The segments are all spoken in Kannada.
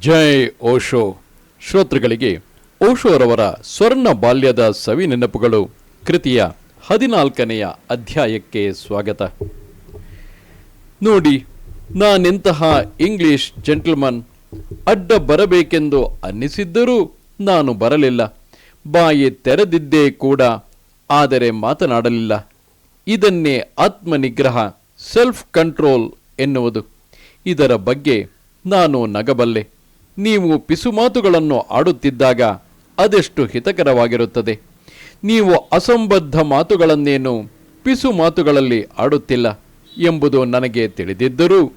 ಜೈ ಓಶೋ. ಶ್ರೋತೃಗಳಿಗೆ ಓಶೋರವರ ಸ್ವರ್ಣ ಬಾಲ್ಯದ ಸವಿ ನೆನಪುಗಳು ಕೃತಿಯ ಹದಿನಾಲ್ಕನೆಯ ಅಧ್ಯಾಯಕ್ಕೆ ಸ್ವಾಗತ. ನೋಡಿ, ನಾನೆಂತಹ ಇಂಗ್ಲಿಷ್ ಜೆಂಟಲ್ಮನ್, ಅಡ್ಡ ಬರಬೇಕೆಂದು ಅನ್ನಿಸಿದ್ದರೂ ನಾನು ಬರಲಿಲ್ಲ. ಬಾಯಿ ತೆರೆದಿದ್ದೇ ಕೂಡ, ಆದರೆ ಮಾತನಾಡಲಿಲ್ಲ. ಇದನ್ನೇ ಆತ್ಮನಿಗ್ರಹ ಸೆಲ್ಫ್ ಕಂಟ್ರೋಲ್ ಎನ್ನುವುದು. ಇದರ ಬಗ್ಗೆ ನಾನು ನಗಬಲ್ಲೆ. ನೀವು ಪಿಸುಮಾತುಗಳನ್ನು ಆಡುತ್ತಿದ್ದಾಗ ಅದೆಷ್ಟು ಹಿತಕರವಾಗಿರುತ್ತದೆ. ನೀವು ಅಸಂಬದ್ಧ ಮಾತುಗಳನ್ನೇನು ಪಿಸು ಮಾತುಗಳಲ್ಲಿ ಆಡುತ್ತಿಲ್ಲ ಎಂಬುದು ನನಗೆ ತಿಳಿದಿದ್ದರೂ,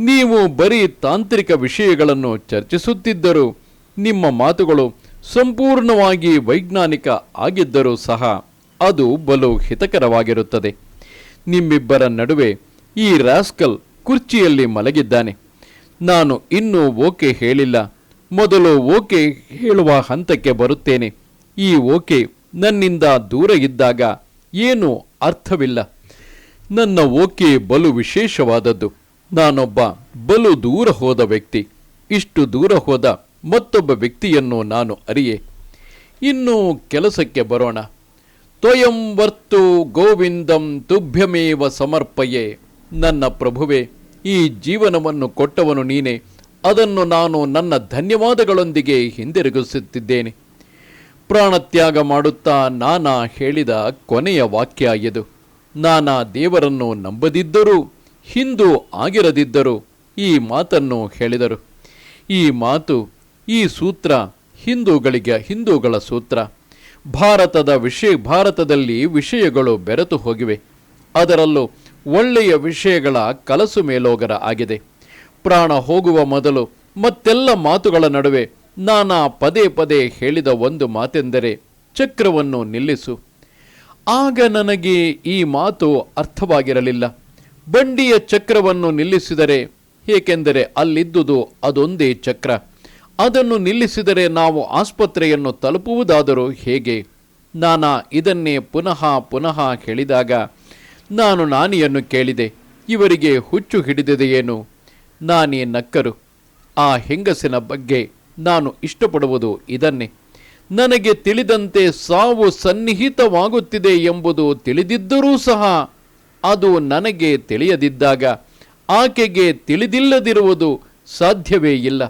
ನೀವು ಬರೀ ತಾಂತ್ರಿಕ ವಿಷಯಗಳನ್ನು ಚರ್ಚಿಸುತ್ತಿದ್ದರೂ, ನಿಮ್ಮ ಮಾತುಗಳು ಸಂಪೂರ್ಣವಾಗಿ ವೈಜ್ಞಾನಿಕ ಆಗಿದ್ದರೂ ಸಹ ಅದು ಬಲು ಹಿತಕರವಾಗಿರುತ್ತದೆ. ನಿಮ್ಮಿಬ್ಬರ ನಡುವೆ ಈ ರಾಸ್ಕಲ್ ಕುರ್ಚಿಯಲ್ಲಿ ಮಲಗಿದ್ದಾನೆ. ನಾನು ಇನ್ನೂ ಓಕೆ ಹೇಳಿಲ್ಲ. ಮೊದಲು ಓಕೆ ಹೇಳುವ ಹಂತಕ್ಕೆ ಬರುತ್ತೇನೆ. ಈ ಓಕೆ ನನ್ನಿಂದ ದೂರ ಇದ್ದಾಗ ಏನು ಅರ್ಥವಿಲ್ಲ. ನನ್ನ ಓಕೆ ಬಲು ವಿಶೇಷವಾದದ್ದು. ನಾನೊಬ್ಬ ಬಲು ದೂರ ಹೋದ ವ್ಯಕ್ತಿ. ಇಷ್ಟು ದೂರ ಹೋದ ಮತ್ತೊಬ್ಬ ವ್ಯಕ್ತಿಯನ್ನು ನಾನು ಅರಿಯೆ. ಇನ್ನು ಕೆಲಸಕ್ಕೆ ಬರೋಣ. ತ್ವಯಂ ವರ್ತು ಗೋವಿಂದಂ ತುಭ್ಯಮೇವ ಸಮರ್ಪಯೆ. ನನ್ನ ಪ್ರಭುವೆ ಈ ಜೀವನವನ್ನು ಕೊಟ್ಟವನು ನೀನೆ. ಅದನ್ನು ನಾನು ನನ್ನ ಧನ್ಯವಾದಗಳೊಂದಿಗೆ ಹಿಂದಿರುಗಿಸುತ್ತಿದ್ದೇನೆ. ಪ್ರಾಣತ್ಯಾಗ ಮಾಡುತ್ತಾ ನಾನಾ ಹೇಳಿದ ಕೊನೆಯ ವಾಕ್ಯ ಇದು ನಾನಾ ದೇವರನ್ನು ನಂಬದಿದ್ದರೂ, ಹಿಂದೂ ಆಗಿರದಿದ್ದರೂ ಈ ಮಾತನ್ನು ಹೇಳಿದರು. ಈ ಮಾತು, ಈ ಸೂತ್ರ ಹಿಂದೂಗಳಿಗೆ ಹಿಂದೂಗಳ ಸೂತ್ರ. ಭಾರತದ ವಿಷಯ ಭಾರತದಲ್ಲಿ ವಿಷಯಗಳು ಬೆರೆತು ಹೋಗಿವೆ. ಅದರಲ್ಲೂ ಒಳ್ಳೆಯ ವಿಷಯಗಳ ಕಲಸು ಮೇಲೋಗರ ಆಗಿದೆ. ಪ್ರಾಣ ಹೋಗುವ ಮೊದಲು ಮತ್ತೆಲ್ಲ ಮಾತುಗಳ ನಡುವೆ ನಾನಾ ಪದೇ ಪದೇ ಹೇಳಿದ ಒಂದು ಮಾತೆಂದರೆ ಚಕ್ರವನ್ನು ನಿಲ್ಲಿಸು. ಆಗ ನನಗೆ ಈ ಮಾತು ಅರ್ಥವಾಗಿರಲಿಲ್ಲ. ಬಂಡಿಯ ಚಕ್ರವನ್ನು ನಿಲ್ಲಿಸಿದರೆ ಏಕೆಂದರೆ ಅಲ್ಲಿದ್ದುದು ಅದೊಂದೇ ಚಕ್ರ. ಅದನ್ನು ನಿಲ್ಲಿಸಿದರೆ ನಾವು ಆಸ್ಪತ್ರೆಯನ್ನು ತಲುಪುವುದಾದರೂ ಹೇಗೆ? ನಾನಾ ಇದನ್ನೇ ಪುನಃ ಪುನಃ ಹೇಳಿದಾಗ ನಾನು ನಾನಿಯನ್ನು ಕೇಳಿದೆ, ಇವರಿಗೆ ಹುಚ್ಚು ಹಿಡಿದಿದೆಯೇನು ನಾನೇ ನಕ್ಕರು. ಆ ಹೆಂಗಸಿನ ಬಗ್ಗೆ ನಾನು ಇಷ್ಟಪಡುವುದು ಇದನ್ನೇ. ನನಗೆ ತಿಳಿದಂತೆ ಸಾವು ಸನ್ನಿಹಿತವಾಗುತ್ತಿದೆ ಎಂಬುದು ತಿಳಿದಿದ್ದರೂ ಸಹ ಅದು ನನಗೆ ತಿಳಿಯದಿದ್ದಾಗ ಆಕೆಗೆ ತಿಳಿದಿಲ್ಲದಿರುವುದು ಸಾಧ್ಯವೇ ಇಲ್ಲ.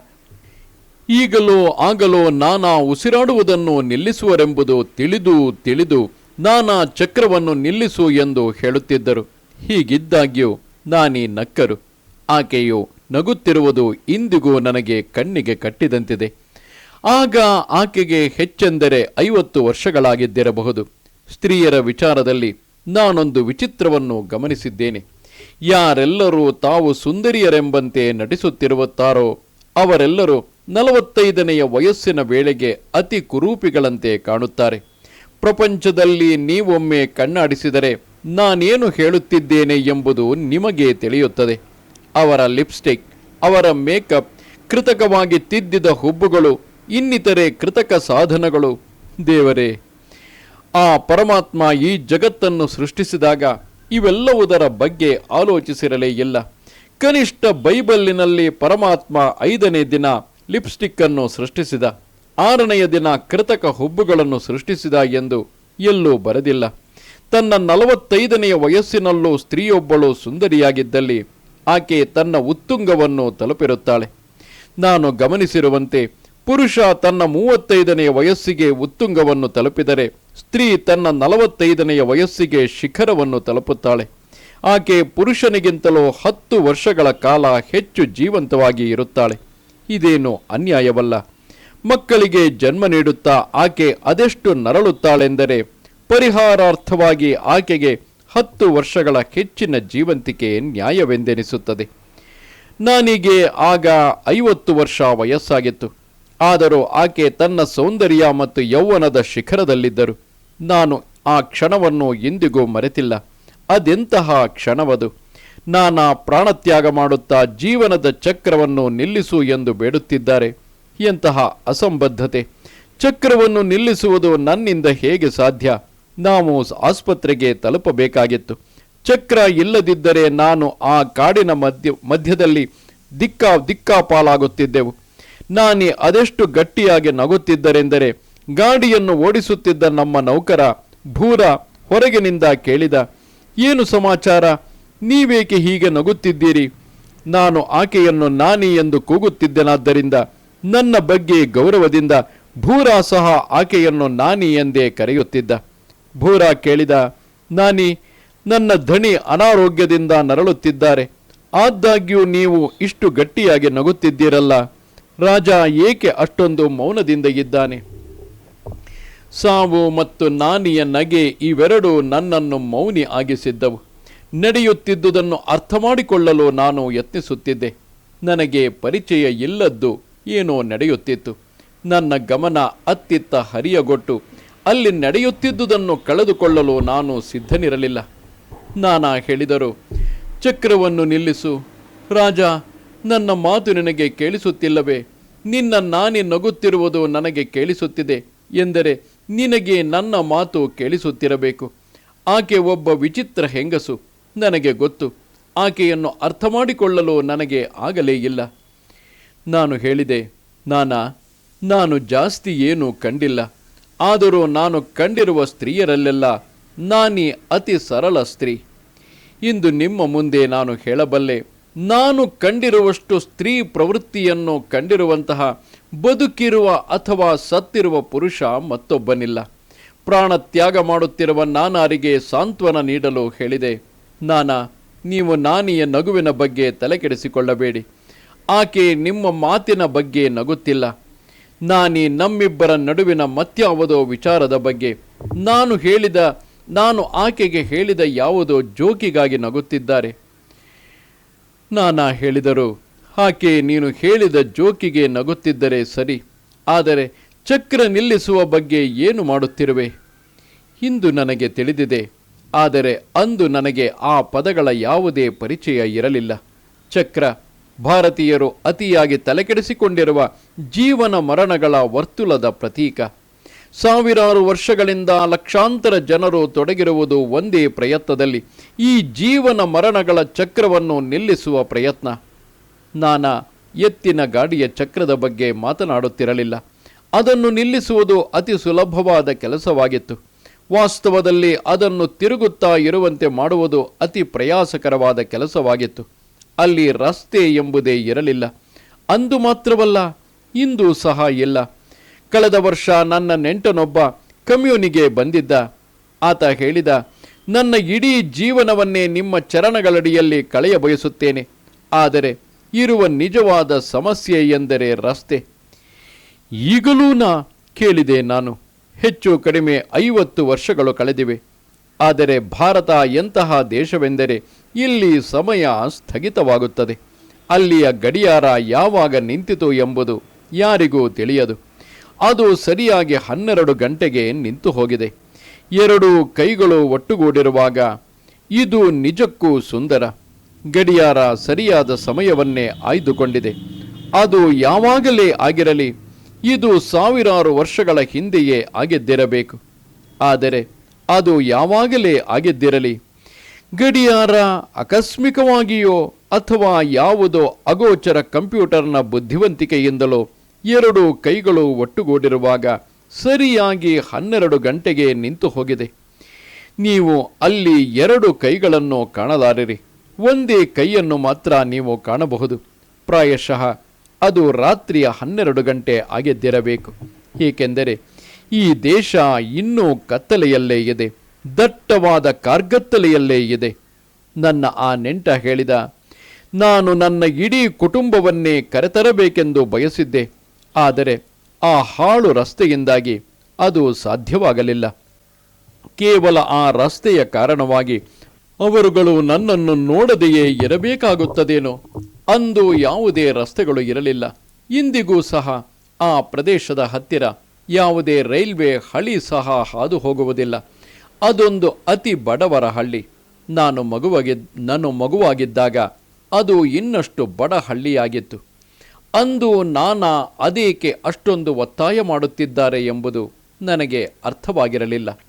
ಈಗಲೋ ಆಗಲೋ ನಾನಾ ಉಸಿರಾಡುವುದನ್ನು ನಿಲ್ಲಿಸುವರೆಂಬುದು ತಿಳಿದು ತಿಳಿದು ನಾನಾ ಚಕ್ರವನ್ನು ನಿಲ್ಲಿಸು ಎಂದು ಹೇಳುತ್ತಿದ್ದರು. ಹೀಗಿದ್ದಾಗ್ಯೂ ನಾನೀ ನಕ್ಕರು. ಆಕೆಯು ನಗುತ್ತಿರುವುದು ಇಂದಿಗೂ ನನಗೆ ಕಣ್ಣಿಗೆ ಕಟ್ಟಿದಂತಿದೆ. ಆಗ ಆಕೆಗೆ ಹೆಚ್ಚೆಂದರೆ ಐವತ್ತು ವರ್ಷಗಳಾಗಿದ್ದಿರಬಹುದು. ಸ್ತ್ರೀಯರ ವಿಚಾರದಲ್ಲಿ ನಾನೊಂದು ವಿಚಿತ್ರವನ್ನು ಗಮನಿಸಿದ್ದೇನೆ. ಯಾರೆಲ್ಲರೂ ತಾವು ಸುಂದರಿಯರೆಂಬಂತೆ ನಟಿಸುತ್ತಿರುತ್ತಾರೋ ಅವರೆಲ್ಲರೂ ನಲವತ್ತೈದನೆಯ ವಯಸ್ಸಿನ ವೇಳೆಗೆ ಅತಿ ಕುರೂಪಿಗಳಂತೆ ಕಾಣುತ್ತಾರೆ. ಪ್ರಪಂಚದಲ್ಲಿ ನೀವೊಮ್ಮೆ ಕಣ್ಣಾಡಿಸಿದರೆ ನಾನೇನು ಹೇಳುತ್ತಿದ್ದೇನೆ ಎಂಬುದು ನಿಮಗೆ ತಿಳಿಯುತ್ತದೆ. ಅವರ ಲಿಪ್ಸ್ಟಿಕ್, ಅವರ ಮೇಕಪ್, ಕೃತಕವಾಗಿ ತಿದ್ದಿದ ಹುಬ್ಬುಗಳು, ಇನ್ನಿತರೆ ಕೃತಕ ಸಾಧನಗಳು. ದೇವರೇ, ಆ ಪರಮಾತ್ಮ ಈ ಜಗತ್ತನ್ನು ಸೃಷ್ಟಿಸಿದಾಗ ಇವೆಲ್ಲವುದರ ಬಗ್ಗೆ ಆಲೋಚಿಸಿರಲೇ ಇಲ್ಲ. ಕನಿಷ್ಠ ಬೈಬಲ್ಲಿನಲ್ಲಿ ಪರಮಾತ್ಮ ಐದನೇ ದಿನ ಲಿಪ್ಸ್ಟಿಕ್ಕನ್ನು ಸೃಷ್ಟಿಸಿದ. ಆರನೆಯ ದಿನ ಕೃತಕ ಹುಬ್ಬುಗಳನ್ನು ಸೃಷ್ಟಿಸಿದ ಎಂದು ಎಲ್ಲೂ ಬರೆದಿಲ್ಲ. ತನ್ನ ನಲವತ್ತೈದನೆಯ ವಯಸ್ಸಿನಲ್ಲೂ ಸ್ತ್ರೀಯೊಬ್ಬಳು ಸುಂದರಿಯಾಗಿದ್ದಲ್ಲಿ ಆಕೆ ತನ್ನ ಉತ್ತುಂಗವನ್ನು ತಲುಪಿರುತ್ತಾಳೆ. ನಾನು ಗಮನಿಸಿರುವಂತೆ ಪುರುಷ ತನ್ನ ಮೂವತ್ತೈದನೆಯ ವಯಸ್ಸಿಗೆ ಉತ್ತುಂಗವನ್ನು ತಲುಪಿದರೆ ಸ್ತ್ರೀ ತನ್ನ ನಲವತ್ತೈದನೆಯ ವಯಸ್ಸಿಗೆ ಶಿಖರವನ್ನು ತಲುಪುತ್ತಾಳೆ. ಆಕೆ ಪುರುಷನಿಗಿಂತಲೂ ಹತ್ತು ವರ್ಷಗಳ ಕಾಲ ಹೆಚ್ಚು ಜೀವಂತವಾಗಿ ಇರುತ್ತಾಳೆ. ಇದೇನು ಅನ್ಯಾಯವಲ್ಲ. ಮಕ್ಕಳಿಗೆ ಜನ್ಮ ನೀಡುತ್ತಾ ಆಕೆ ಅದೆಷ್ಟು ನರಳುತ್ತಾಳೆಂದರೆ ಪರಿಹಾರಾರ್ಥವಾಗಿ ಆಕೆಗೆ ಹತ್ತು ವರ್ಷಗಳ ಹೆಚ್ಚಿನ ಜೀವಂತಿಕೆ ನ್ಯಾಯವೆಂದೆನಿಸುತ್ತದೆ. ನಾನಿಗೆ ಆಗ ಐವತ್ತು ವರ್ಷ ವಯಸ್ಸಾಗಿತ್ತು. ಆದರೂ ಆಕೆ ತನ್ನ ಸೌಂದರ್ಯ ಮತ್ತು ಯೌವನದ ಶಿಖರದಲ್ಲಿದ್ದರು. ನಾನು ಆ ಕ್ಷಣವನ್ನು ಎಂದಿಗೂ ಮರೆತಿಲ್ಲ. ಅದೆಂತಹ ಕ್ಷಣವದು? ನಾನಾ ಪ್ರಾಣತ್ಯಾಗ ಮಾಡುತ್ತಾ ಜೀವನದ ಚಕ್ರವನ್ನು ನಿಲ್ಲಿಸು ಎಂದು ಬೇಡುತ್ತಿದ್ದಾರೆ. ಎಂತಹ ಅಸಂಬದ್ಧತೆ. ಚಕ್ರವನ್ನು ನಿಲ್ಲಿಸುವುದು ನನ್ನಿಂದ ಹೇಗೆ ಸಾಧ್ಯ? ನಾವು ಆಸ್ಪತ್ರೆಗೆ ತಲುಪಬೇಕಾಗಿತ್ತು. ಚಕ್ರ ಇಲ್ಲದಿದ್ದರೆ ನಾನು ಆ ಕಾಡಿನ ಮಧ್ಯ, ಮಧ್ಯದಲ್ಲಿ ದಿಕ್ಕಾ ದಿಕ್ಕಾಪಾಲಾಗುತ್ತಿದ್ದೆವು ನಾನಿ ಅದೆಷ್ಟು ಗಟ್ಟಿಯಾಗಿ ನಗುತ್ತಿದ್ದರೆಂದರೆ, ಗಾಡಿಯನ್ನು ಓಡಿಸುತ್ತಿದ್ದ ನಮ್ಮ ನೌಕರ ಭೂರ ಹೊರಗಿನಿಂದ ಕೇಳಿದ, ಏನು ಸಮಾಚಾರ? ನೀವೇಕೆ ಹೀಗೆ ನಗುತ್ತಿದ್ದೀರಿ? ನಾನು ಆಕೆಯನ್ನು ನಾನಿ ಎಂದು ಕೂಗುತ್ತಿದ್ದೆನಾದ್ದರಿಂದ ನನ್ನ ಬಗ್ಗೆ ಗೌರವದಿಂದ ಭೂರ ಸಹ ಆಕೆಯನ್ನು ನಾನಿ ಎಂದೇ ಕರೆಯುತ್ತಿದ್ದ. ಭೂರ ಕೇಳಿದ, ನಾನಿ, ನನ್ನ ಧಣಿ ಅನಾರೋಗ್ಯದಿಂದ ನರಳುತ್ತಿದ್ದಾರೆ. ಆದಾಗ್ಯೂ ನೀವು ಇಷ್ಟು ಗಟ್ಟಿಯಾಗಿ ನಗುತ್ತಿದ್ದೀರಲ್ಲ. ರಾಜ ಏಕೆ ಅಷ್ಟೊಂದು ಮೌನದಿಂದ ಇದ್ದಾನೆ? ಸಾವು ಮತ್ತು ನಾನಿಯ ನಗೆ ಇವೆರಡೂ ನನ್ನನ್ನು ಮೌನಿ ಆಗಿಸಿದ್ದವು. ನಡೆಯುತ್ತಿದ್ದುದನ್ನು ಅರ್ಥ ಮಾಡಿಕೊಳ್ಳಲು ನಾನು ಯತ್ನಿಸುತ್ತಿದ್ದೆ. ನನಗೆ ಪರಿಚಯ ಇಲ್ಲದ್ದು ಏನೋ ನಡೆಯುತ್ತಿತ್ತು. ನನ್ನ ಗಮನ ಅತ್ತಿತ್ತ ಹರಿಯಗೊಟ್ಟು, ಅಲ್ಲಿ ನಡೆಯುತ್ತಿದ್ದುದನ್ನು ಕಳೆದುಕೊಳ್ಳಲು ನಾನು ಸಿದ್ಧನಿರಲಿಲ್ಲ. ನಾನಾ ಹೇಳಿದರು, ಚಕ್ರವನ್ನು ನಿಲ್ಲಿಸು. ರಾಜ, ನನ್ನ ಮಾತು ನಿನಗೆ ಕೇಳಿಸುತ್ತಿಲ್ಲವೇ? ನಿನ್ನ ನಾನೇ ನಗುತ್ತಿರುವುದು ನನಗೆ ಕೇಳಿಸುತ್ತಿದೆ ಎಂದರೆ ನಿನಗೆ ನನ್ನ ಮಾತು ಕೇಳಿಸುತ್ತಿರಬೇಕು. ಆಕೆ ಒಬ್ಬ ವಿಚಿತ್ರ ಹೆಂಗಸು, ನನಗೆ ಗೊತ್ತು. ಆಕೆಯನ್ನು ಅರ್ಥ ಮಾಡಿಕೊಳ್ಳಲು ನನಗೆ ಆಗಲೇ ಇಲ್ಲ. ನಾನು ಹೇಳಿದೆ, ನಾನಾ, ನಾನು ಜಾಸ್ತಿ ಏನೂ ಕಂಡಿಲ್ಲ. ಆದರೂ ನಾನು ಕಂಡಿರುವ ಸ್ತ್ರೀಯರಲ್ಲೆಲ್ಲ ನಾನಿ ಅತಿ ಸರಳ ಸ್ತ್ರೀ. ಇಂದು ನಿಮ್ಮ ಮುಂದೆ ನಾನು ಹೇಳಬಲ್ಲೆ, ನಾನು ಕಂಡಿರುವಷ್ಟು ಸ್ತ್ರೀ ಪ್ರವೃತ್ತಿಯನ್ನು ಕಂಡಿರುವಂತಹ ಬದುಕಿರುವ ಅಥವಾ ಸತ್ತಿರುವ ಪುರುಷ ಮತ್ತೊಬ್ಬನಿಲ್ಲ. ಪ್ರಾಣ ತ್ಯಾಗ ಮಾಡುತ್ತಿರುವ ನಾನಾರಿಗೆ ಸಾಂತ್ವನ ನೀಡಲು ಹೇಳಿದೆ, ನಾನಾ, ನೀವು ನಾನಿಯ ನಗುವಿನ ಬಗ್ಗೆ ತಲೆಕೆಡಿಸಿಕೊಳ್ಳಬೇಡಿ. ಆಕೆ ನಿಮ್ಮ ಮಾತಿನ ಬಗ್ಗೆ ನಗುತ್ತಿಲ್ಲ. ನಾನೀ ನಮ್ಮಿಬ್ಬರ ನಡುವಿನ ಮತ್ಯಾವುದೋ ವಿಚಾರದ ಬಗ್ಗೆ. ನಾನು ಹೇಳಿದ, ನಾನು ಆಕೆಗೆ ಹೇಳಿದ ಯಾವುದೋ ಜೋಕಿಗಾಗಿ ನಗುತ್ತಿದ್ದಾರೆ. ನಾನಾ ಹೇಳಿದರು, ಆಕೆ ನೀನು ಹೇಳಿದ ಜೋಕಿಗೆ ನಗುತ್ತಿದ್ದರೆ ಸರಿ, ಆದರೆ ಚಕ್ರ ನಿಲ್ಲಿಸುವ ಬಗ್ಗೆ ಏನು ಮಾಡುತ್ತಿರುವೆ? ಇಂದು ನನಗೆ ತಿಳಿದಿದೆ, ಆದರೆ ಅಂದು ನನಗೆ ಆ ಪದಗಳ ಯಾವುದೇ ಪರಿಚಯ ಇರಲಿಲ್ಲ. ಚಕ್ರ ಭಾರತೀಯರು ಅತಿಯಾಗಿ ತಲೆಕೆಡಿಸಿಕೊಂಡಿರುವ ಜೀವನ ಮರಣಗಳ ವರ್ತುಲದ ಪ್ರತೀಕ. ಸಾವಿರಾರು ವರ್ಷಗಳಿಂದ ಲಕ್ಷಾಂತರ ಜನರು ತೊಡಗಿರುವುದು ಒಂದೇ ಪ್ರಯತ್ನದಲ್ಲಿ ಈ ಜೀವನ ಮರಣಗಳ ಚಕ್ರವನ್ನು ನಿಲ್ಲಿಸುವ ಪ್ರಯತ್ನ. ನಾನಾ ಎತ್ತಿನ ಗಾಡಿಯ ಚಕ್ರದ ಬಗ್ಗೆ ಮಾತನಾಡುತ್ತಿರಲಿಲ್ಲ. ಅದನ್ನು ನಿಲ್ಲಿಸುವುದು ಅತಿ ಸುಲಭವಾದ ಕೆಲಸವಾಗಿತ್ತು. ವಾಸ್ತವದಲ್ಲಿ ಅದನ್ನು ತಿರುಗುತ್ತಾ ಇರುವಂತೆ ಮಾಡುವುದು ಅತಿ ಪ್ರಯಾಸಕರವಾದ ಕೆಲಸವಾಗಿತ್ತು. ಅಲ್ಲಿ ರಸ್ತೆ ಎಂಬುದೇ ಇರಲಿಲ್ಲ. ಅಂದು ಮಾತ್ರವಲ್ಲ, ಇಂದು ಸಹ ಇಲ್ಲ. ಕಳೆದ ವರ್ಷ ನನ್ನ ನೆಂಟನೊಬ್ಬ ಕಮ್ಯೂನಿಗೆ ಬಂದಿದ್ದ. ಆತ ಹೇಳಿದ, ನನ್ನ ಇಡೀ ಜೀವನವನ್ನೇ ನಿಮ್ಮ ಚರಣಗಳಡಿಯಲ್ಲಿ ಕಳೆಯ ಬಯಸುತ್ತೇನೆ. ಆದರೆ, ಇರುವ ನಿಜವಾದ ಸಮಸ್ಯೆ ಎಂದರೆ ರಸ್ತೆ. ಈಗಲೂ ನಾ ಕೇಳಿದೆ ನಾನು. ಹೆಚ್ಚು ಕಡಿಮೆ ಐವತ್ತು ವರ್ಷಗಳು ಕಳೆದಿವೆ. ಆದರೆ ಭಾರತ ಎಂತಹ ದೇಶವೆಂದರೆ ಇಲ್ಲಿ ಸಮಯ ಸ್ಥಗಿತವಾಗುತ್ತದೆ. ಅಲ್ಲಿಯ ಗಡಿಯಾರ ಯಾವಾಗ ನಿಂತಿತು ಎಂಬುದು ಯಾರಿಗೂ ತಿಳಿಯದು. ಅದು ಸರಿಯಾಗಿ ಹನ್ನೆರಡು ಗಂಟೆಗೆ ನಿಂತು ಹೋಗಿದೆ. ಎರಡು ಕೈಗಳು ಒಟ್ಟುಗೂಡಿರುವಾಗ ಇದು ನಿಜಕ್ಕೂ ಸುಂದರ. ಗಡಿಯಾರ ಸರಿಯಾದ ಸಮಯವನ್ನೇ ಆಯ್ದುಕೊಂಡಿದೆ. ಅದು ಯಾವಾಗಲೇ ಆಗಿರಲಿ, ಇದು ಸಾವಿರಾರು ವರ್ಷಗಳ ಹಿಂದೆಯೇ ಆಗಿದ್ದಿರಬೇಕು. ಆದರೆ ಅದು ಯಾವಾಗಲೇ ಆಗಿದ್ದಿರಲಿ. ಗಡಿಯಾರ ಆಕಸ್ಮಿಕವಾಗಿಯೋ ಅಥವಾ ಯಾವುದೋ ಅಗೋಚರ ಕಂಪ್ಯೂಟರ್ನ ಬುದ್ಧಿವಂತಿಕೆಯಿಂದಲೋ ಎರಡು ಕೈಗಳು ಒಟ್ಟುಗೂಡಿರುವಾಗ ಸರಿಯಾಗಿ ಹನ್ನೆರಡು ಗಂಟೆಗೆ ನಿಂತು ಹೋಗಿದೆ. ನೀವು ಅಲ್ಲಿ ಎರಡು ಕೈಗಳನ್ನು ಕಾಣಲಾರಿರಿ. ಒಂದೇ ಕೈಯನ್ನು ಮಾತ್ರ ನೀವು ಕಾಣಬಹುದು. ಪ್ರಾಯಶಃ ಅದು ರಾತ್ರಿಯ ಹನ್ನೆರಡು ಗಂಟೆ ಆಗಿದ್ದಿರಬೇಕು. ಏಕೆಂದರೆ ಈ ದೇಶ ಇನ್ನೂ ಕತ್ತಲೆಯಲ್ಲೇ ಇದೆ, ದಟ್ಟವಾದ ಕಾರ್ಗತ್ತಲೆಯಲ್ಲೇ ಇದೆ. ನನ್ನ ಆ ನೆಂಟ ಹೇಳಿದ, ನಾನು ನನ್ನ ಇಡೀ ಕುಟುಂಬವನ್ನೇ ಕರೆತರಬೇಕೆಂದು ಬಯಸಿದ್ದೆ, ಆದರೆ ಆ ಹಾಳು ರಸ್ತೆಯಿಂದಾಗಿ ಅದು ಸಾಧ್ಯವಾಗಲಿಲ್ಲ. ಕೇವಲ ಆ ರಸ್ತೆಯ ಕಾರಣವಾಗಿ ಅವರುಗಳು ನನ್ನನ್ನು ನೋಡದೆಯೇ ಇರಬೇಕಾಗುತ್ತದೇನೋ, ಅಂದು ಯಾವುದೇ ರಸ್ತೆಗಳು ಇರಲಿಲ್ಲ. ಇಂದಿಗೂ ಸಹ ಆ ಪ್ರದೇಶದ ಹತ್ತಿರ ಯಾವುದೇ ರೈಲ್ವೆ ಹಳಿ ಸಹ ಹಾದು ಹೋಗುವುದಿಲ್ಲ. ಅದೊಂದು ಅತಿ ಬಡವರ ಹಳ್ಳಿ. ನಾನು ಮಗುವಾಗಿ, ನಾನು ಮಗುವಾಗಿದ್ದಾಗ ಅದು ಇನ್ನಷ್ಟು ಬಡ ಹಳ್ಳಿಯಾಗಿತ್ತು. ಅಂದು ನಾನಾ ಅದೇಕೆ ಅಷ್ಟೊಂದು ಒತ್ತಾಯ ಮಾಡುತ್ತಿದ್ದಾರೆ ಎಂಬುದು ನನಗೆ ಅರ್ಥವಾಗಿರಲಿಲ್ಲ.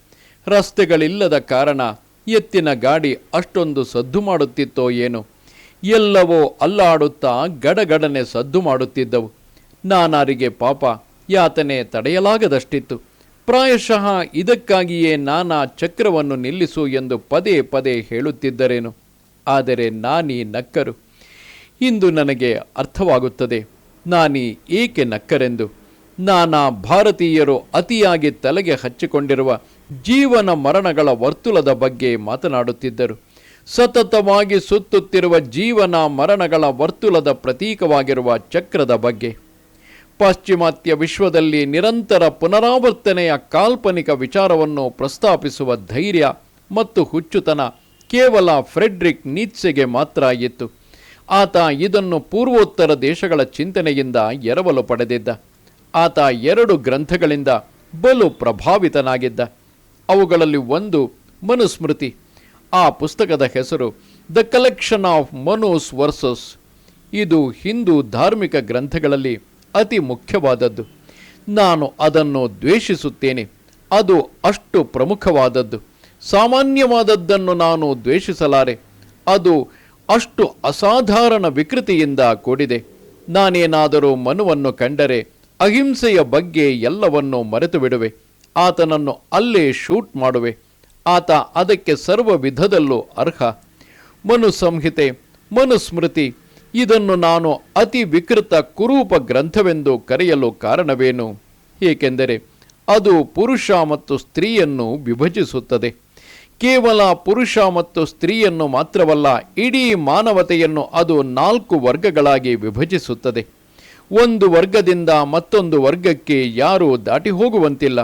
ರಸ್ತೆಗಳಿಲ್ಲದ ಕಾರಣ ಎತ್ತಿನ ಗಾಡಿ ಅಷ್ಟೊಂದು ಸದ್ದು ಮಾಡುತ್ತಿತ್ತೋ ಏನೋ. ಎಲ್ಲವೋ ಅಲ್ಲಾಡುತ್ತಾ ಗಡಗಡನೆ ಸದ್ದು ಮಾಡುತ್ತಿದ್ದವು. ನಾನಾರಿಗೆ ಪಾಪ ಯಾತನೆ ತಡೆಯಲಾಗದಷ್ಟಿತ್ತು. ಪ್ರಾಯಶಃ ಇದಕ್ಕಾಗಿಯೇ ನಾನಾ ಚಕ್ರವನ್ನು ನಿಲ್ಲಿಸು ಎಂದು ಪದೇ ಪದೇ ಹೇಳುತ್ತಿದ್ದರೇನು? ಆದರೆ ನಾನೀ ನಕ್ಕರು. ಇಂದು ನನಗೆ ಅರ್ಥವಾಗುತ್ತದೆ. ನಾನೀ ಏಕೆ ನಕ್ಕರೆಂದು? ನಾನಾ ಭಾರತೀಯರು ಅತಿಯಾಗಿ ತಲೆಗೆ ಹಚ್ಚಿಕೊಂಡಿರುವ ಜೀವನ ಮರಣಗಳ ವರ್ತುಲದ ಬಗ್ಗೆ ಮಾತನಾಡುತ್ತಿದ್ದರು. ಸತತವಾಗಿ ಸುತ್ತುತ್ತಿರುವ ಜೀವನ ಮರಣಗಳ ವರ್ತುಲದ ಪ್ರತೀಕವಾಗಿರುವ ಚಕ್ರದ ಬಗ್ಗೆ. ಪಾಶ್ಚಿಮಾತ್ಯ ವಿಶ್ವದಲ್ಲಿ ನಿರಂತರ ಪುನರಾವರ್ತನೆಯ ಕಾಲ್ಪನಿಕ ವಿಚಾರವನ್ನು ಪ್ರಸ್ತಾಪಿಸುವ ಧೈರ್ಯ ಮತ್ತು ಹುಚ್ಚುತನ ಕೇವಲ ಫ್ರೆಡ್ರಿಕ್ ನೀತ್ಸೆಗೆ ಮಾತ್ರ ಇತ್ತು ಆತ ಇದನ್ನು ಪೂರ್ವೋತ್ತರ ದೇಶಗಳ ಚಿಂತನೆಯಿಂದ ಎರವಲು ಪಡೆದಿದ್ದ. ಆತ ಎರಡು ಗ್ರಂಥಗಳಿಂದ ಬಲು ಪ್ರಭಾವಿತನಾಗಿದ್ದ. ಅವುಗಳಲ್ಲಿ ಒಂದು ಮನುಸ್ಮೃತಿ, ಆ ಪುಸ್ತಕದ ಹೆಸರು the collection of Manu's verses ಇದು ಹಿಂದೂ ಧಾರ್ಮಿಕ ಗ್ರಂಥಗಳಲ್ಲಿ ಅತಿ ಮುಖ್ಯವಾದದ್ದು. ನಾನು ಅದನ್ನು ದ್ವೇಷಿಸುತ್ತೇನೆ. ಅದು ಅಷ್ಟು ಪ್ರಮುಖವಾದದ್ದು. ಸಾಮಾನ್ಯವಾದದ್ದನ್ನು ನಾನು ದ್ವೇಷಿಸಲಾರೆ. ಅದು ಅಷ್ಟು ಅಸಾಧಾರಣ ವಿಕೃತಿಯಿಂದ ಕೂಡಿದೆ. ನಾನೇನಾದರೂ ಮನುವನ್ನು ಕಂಡರೆ ಅಹಿಂಸೆಯ ಬಗ್ಗೆ ಎಲ್ಲವನ್ನೂ ಮರೆತು ಬಿಡುವೆ ಆತನನ್ನು ಅಲ್ಲೇ ಶೂಟ್ ಮಾಡುವೆ. ಆತ ಅದಕ್ಕೆ ಸರ್ವ ವಿಧದಲ್ಲೂ ಅರ್ಹ. ಮನುಸಂಹಿತೆ, ಮನುಸ್ಮೃತಿ ಇದನ್ನು ನಾನು ಅತಿ ವಿಕೃತ ಕುರೂಪ ಗ್ರಂಥವೆಂದು ಕರೆಯಲು ಕಾರಣವೇನು? ಏಕೆಂದರೆ ಅದು ಪುರುಷ ಮತ್ತು ಸ್ತ್ರೀಯನ್ನು ವಿಭಜಿಸುತ್ತದೆ. ಕೇವಲ ಪುರುಷ ಮತ್ತು ಸ್ತ್ರೀಯನ್ನು ಮಾತ್ರವಲ್ಲ, ಇಡೀ ಮಾನವತೆಯನ್ನು ಅದು ನಾಲ್ಕು ವರ್ಗಗಳಾಗಿ ವಿಭಜಿಸುತ್ತದೆ. ಒಂದು ವರ್ಗದಿಂದ ಮತ್ತೊಂದು ವರ್ಗಕ್ಕೆ ಯಾರೂ ದಾಟಿ ಹೋಗುವಂತಿಲ್ಲ.